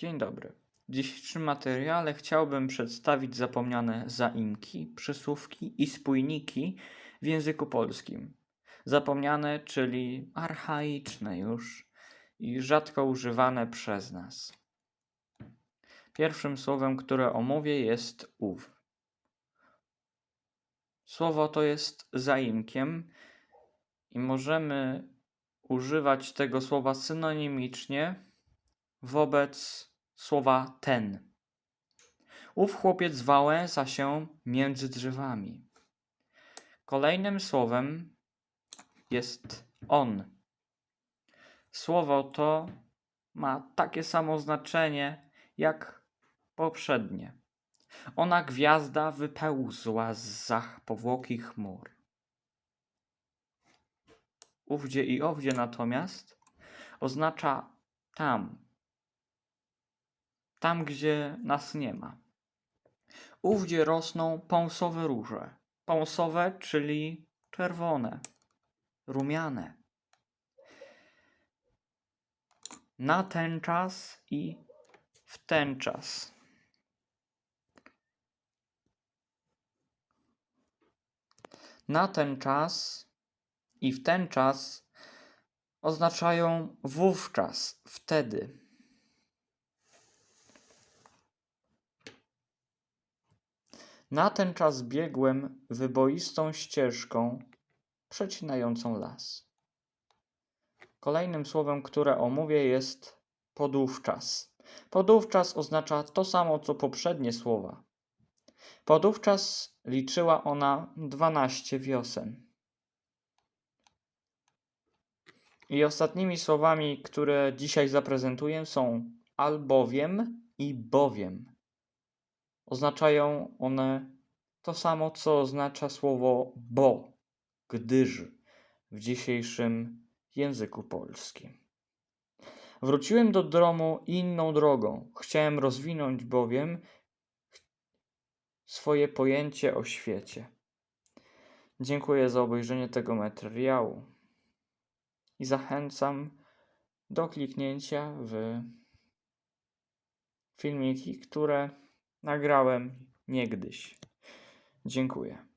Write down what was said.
Dzień dobry. W dzisiejszym materiale chciałbym przedstawić zapomniane zaimki, przysłówki i spójniki w języku polskim. Zapomniane, czyli archaiczne już i rzadko używane przez nas. Pierwszym słowem, które omówię, jest ów. Słowo to jest zaimkiem i możemy używać tego słowa synonimicznie wobec słowa ten. Ów chłopiec wałęsa się między drzewami. Kolejnym słowem jest on. Słowo to ma takie samo znaczenie jak poprzednie. Ona gwiazda wypełzła z zach powłoki chmur. Ówdzie i owdzie natomiast oznacza tam, tam gdzie nas nie ma. Ówdzie rosną pąsowe róże. Pąsowe, czyli czerwone, rumiane. Na ten czas i w ten czas. Na ten czas i w ten czas oznaczają wówczas, wtedy. Na ten czas biegłem wyboistą ścieżką przecinającą las. Kolejnym słowem, które omówię, jest podówczas. Podówczas oznacza to samo co poprzednie słowa. Podówczas liczyła ona 12 wiosen. I ostatnimi słowami, które dzisiaj zaprezentuję, są albowiem i bowiem. Oznaczają one to samo, co oznacza słowo bo, gdyż w dzisiejszym języku polskim. Wróciłem do domu inną drogą. Chciałem rozwinąć bowiem swoje pojęcie o świecie. Dziękuję za obejrzenie tego materiału i zachęcam do kliknięcia w filmiki, które nagrałem niegdyś. Dziękuję.